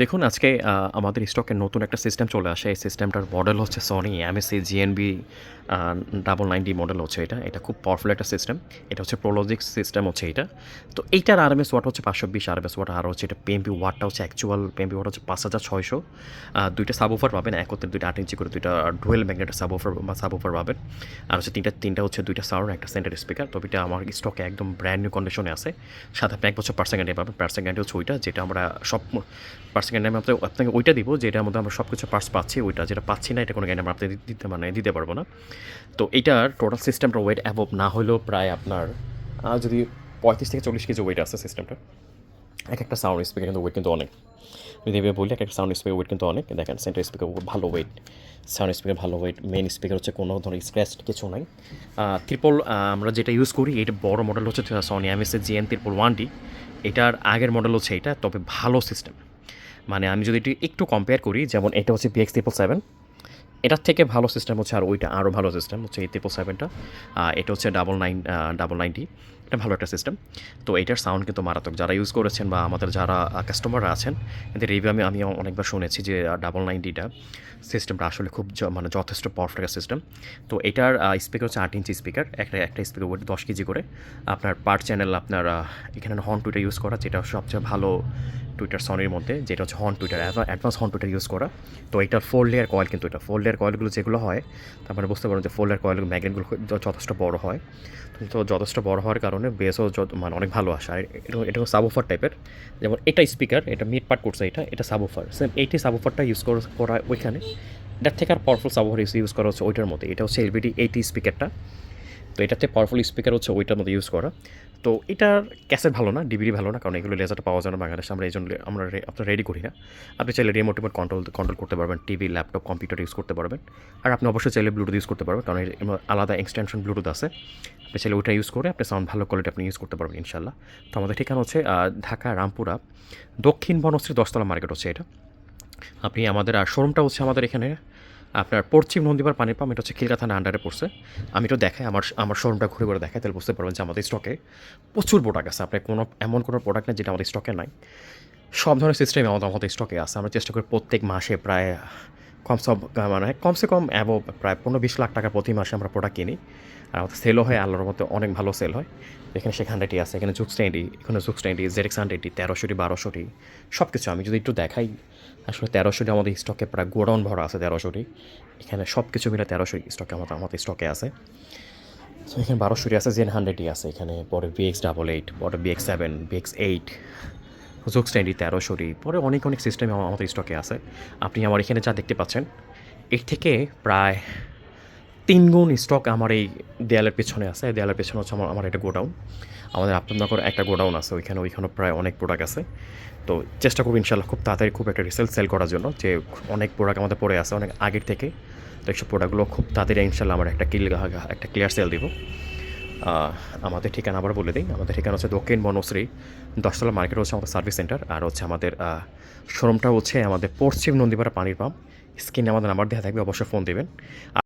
দেখুন, আজকে আমাদের স্টকে নতুন একটা সিস্টেম চলে আসে। এই সিস্টেমটার মডেল হচ্ছে Sony MSI GNB আ 990 মডেল হচ্ছে এটা। এটা খুব পাওয়ারফুল একটা সিস্টেম। এটা হচ্ছে Prologix সিস্টেম হচ্ছে এইটা। তো এইটার আরএমএস ওয়াট হচ্ছে 520 আরএমএস ওয়াট আর হচ্ছে এটা PMP ওয়াটটা হচ্ছে অ্যাকচুয়াল PMP ওয়াট হচ্ছে 5600 আ ২টা সাবওুফার পাবেন। একত্রে 2টা 8 ইঞ্চি করে 2টা ডুয়েল ম্যাগনেটের সাবওুফার বা সাবওুফার পাবেন। আর হচ্ছে ৩টা ৩টা হচ্ছে 2টা সাউন্ড একটা সেন্টার স্পিকার। তবে এটা আমার স্টকে একদম ব্র্যান্ড নিউ কন্ডিশনে আছে। সাথে ১ বছর পার্সেন্ট গ্যারান্টি পাবেন। পার্সেন্ট গ্যারান্টি হচ্ছে ওইটা, যেটা আমরা সব পার্সেন্ট গ্যারান্টি আমি আপনাকে আপনাকে ওইটা দিব যেটার মধ্যে আমরা সব কিছু পার্টস পাচ্ছি ওইটা যেটা পাচ্ছি না, এটা কোনো গ্যারান্টি আমরা আপনাকে দিতে মানে দিতে পারব না। তো এইটার টোটাল সিস্টেমটা ওয়েট অ্যাবভ না হলেও প্রায় আপনার যদি ৩৫ থেকে ৪০ কেজি ওয়েট আছে সিস্টেমটা এক একটা সাউন্ড স্পিকার কিন্তু ওয়েট কিন্তু অনেক। যদি এভাবে বলি, এক একটা সাউন্ড স্পিকার ওয়েট কিন্তু অনেক। দেখেন সেন্টার স্পিকার ভালো ওয়েট। সাউন্ড স্পিকার ভালো ওয়েট। মেন স্পিকার হচ্ছে কোনো ধরনের স্ক্র্যাচ কিছু নাই। ত্রিপল আমরা যেটা ইউজ করি, এটা বড় মডেল হচ্ছে Sony Sony MSI GN triple 1D এটার আগের মডেল হচ্ছে এইটা তবে ভালো সিস্টেম। মানে আমি যদি এটি একটু কম্পেয়ার করি, যেমন এটা হচ্ছে বিএক্স ট্রিপল সেভেন এটার থেকে ভালো সিস্টেম হচ্ছে আর ওইটা আরও ভালো সিস্টেম হচ্ছে এই ট্রিপল সেভেনটা এটা হচ্ছে ডাবল নাইন ডাবল নাইনটি এটা ভালো একটা সিস্টেম তো এটার সাউন্ড কিন্তু মারাত্মক। যারা ইউজ করেছেন বা আমাদের যারা কাস্টমাররা আছেন, এদের রিভিউ আমি আমি অনেকবার শুনেছি যে ডাবল নাইন নাইনটিটা সিস্টেমটা আসলে খুব মানে যথেষ্ট পাওয়ারফুল সিস্টেম তো এটার স্পিকার হচ্ছে আট ইঞ্চি স্পিকার একটা একটা স্পিকার ওয়েট দশ কেজি করে। আপনার পার চ্যানেল আপনার এখানে হর্ন টুইটার ইউজ করা, যেটা সবচেয়ে ভালো টুইটার সনির মধ্যে, যেটা হচ্ছে horn tweeter advance horn tweeter use করা। তো এটার ফোর লেয়ার কয়েল কিন্তু এটা। ফোর লেয়ার কয়েলগুলো যেগুলো হয়, তার মানে বুঝতে পারেন যে ফোর লেয়ার কয়েলগুলো ম্যাগনেটগুলো যথেষ্ট বড় হয়। তো যথেষ্ট বড় হওয়ার কারণে বেসও মানে অনেক ভালো আসে। আর এটা এটা সাবওফার টাইপের যেমন এটা স্পিকার এটা মিড পার্ট করছে এটা এটা সাবওফার সেম এইটি সাবওফারটা ইউজ করা ওইখানে। এটার থেকে আর পাওয়ারফুল সাবওফার ইউজ করা হচ্ছে ওইটার মধ্যে। এটা হচ্ছে এলবিডি এইটি স্পিকারটা তো এটাতে পাওয়ারফুল স্পিকার হচ্ছে ওইটার মধ্যে ইউজ করা। তো এটার ক্যাসেট ভালো না ডিবিডি ভালো না, কারণ এগুলো লেজারটা পাওয়া যায় না বাংলাদেশে। আমরা এই জন্য, আমরা আপনার রেডি করি না। আপনি চাইলে রিমোট রিমোট কন্ট্রোল কন্ট্রোল করতে পারবেন। টিভি ল্যাপটপ কম্পিউটার ইউজ করতে পারবেন। আর আপনি অবশ্যই চাইলে ব্লুটুথ ইউজ করতে পারবেন, কারণ আলাদা এক্সটেনশন ব্লুটুথ আছে। আপনি চাইলে ওইটা ইউজ করে আপনি সাউন্ড ভালো কোয়ালিটি আপনি ইউজ করতে পারবেন ইনশাল্লাহ তো আমাদের ঠিকানা হচ্ছে ঢাকা, রামপুরা। দক্ষিণ বনশ্রী দশতলা মার্কেট হচ্ছে এটা। আপনি আমাদের আর শোরুমটা হচ্ছে আমাদের এখানে, আপনার পশ্চিম নন্দীবার পানির পাম্প, এটা হচ্ছে খিলকা থানা আন্ডারে পড়ছে। আমি তো দেখাই, আমার আমার শোরুমটা ঘুরে ঘুরে দেখাই, তাহলে বুঝতে পারবেন যে আমাদের স্টকে প্রচুর প্রোডাক্ট আছে। আপনার কোনো, এমন কোনো প্রোডাক্ট নেই যেটা আমাদের স্টকে নাই। সব ধরনের সিস্টেম আমাদের আমাদের স্টকে আছে। আমরা চেষ্টা করি প্রত্যেক মাসে প্রায় কম সব মানে কমসে কম অ্যাবো প্রায় পনেরো বিশ লাখ টাকা প্রতি মাসে আমরা প্রোডাক্ট কিনি। আর আমাদের সেলও হয়, আল্লাহর মতো অনেক ভালো সেল হয়। এখানে সেখানটাটি আছে, এখানে জুক স্ট্যান্ডি এখানে জুক স্ট্যান্ডি জেডেক্স হান্ড্রেডটি তেরোশোটি, বারোশোটি সব কিছু আমি যদি একটু দেখাই, আসলে তেরোশোটি আমাদের স্টকে প্রায় গোডাউন ভরা আছে, তেরোশোটি। এখানে সব কিছু মিলে তেরোশো স্টকে আমাদের আমাদের স্টকে আছে। তো এখানে বারোশোটি আছে জেন হান্ড্রেডই আছে, এখানে পরে বিএক্স ডাবল এইট পরে বিএক্স সেভেন বিএক্স এইট জোক স্ট্যান্ডি তেরোশোটি পরে অনেক অনেক সিস্টেম আমাদের স্টকে আছে। আপনি আমার এখানে যা দেখতে পাচ্ছেন, এর থেকে প্রায় তিন গুণ স্টক আমার এই দেয়ালের পেছনে আছে। দেয়ালের পেছনে হচ্ছে আমার আমার একটা গোডাউন। আমাদের আপনার একটা গোডাউন আছে, ওইখানে ওইখানে প্রায় অনেক প্রোডাক্ট আছে। তো চেষ্টা করব ইনশাল্লাহ খুব তাড়াতাড়ি খুব একটা রিসেল সেল করার জন্য, যে অনেক প্রোডাক্ট আমাদের পড়ে আছে, অনেক আগের থেকে। তো এইসব প্রোডাক্টগুলো খুব তাড়াতাড়ি ইনশাল্লাহ আমরা একটা কিল একটা ক্লিয়ার সেল দিব। আমাদের ঠিকানা আবার বলে দিই। আমাদের ঠিকানা হচ্ছে দক্ষিণ বনশ্রী, দশতলা মার্কেট হচ্ছে আমাদের সার্ভিস সেন্টার, আর হচ্ছে আমাদের শোরুমটা হচ্ছে আমাদের পশ্চিম নন্দীপাড়া পানির পাম্প। স্ক্রিনে আমাদের নাম্বার দেওয়া থাকবে, অবশ্যই ফোন দেবেন।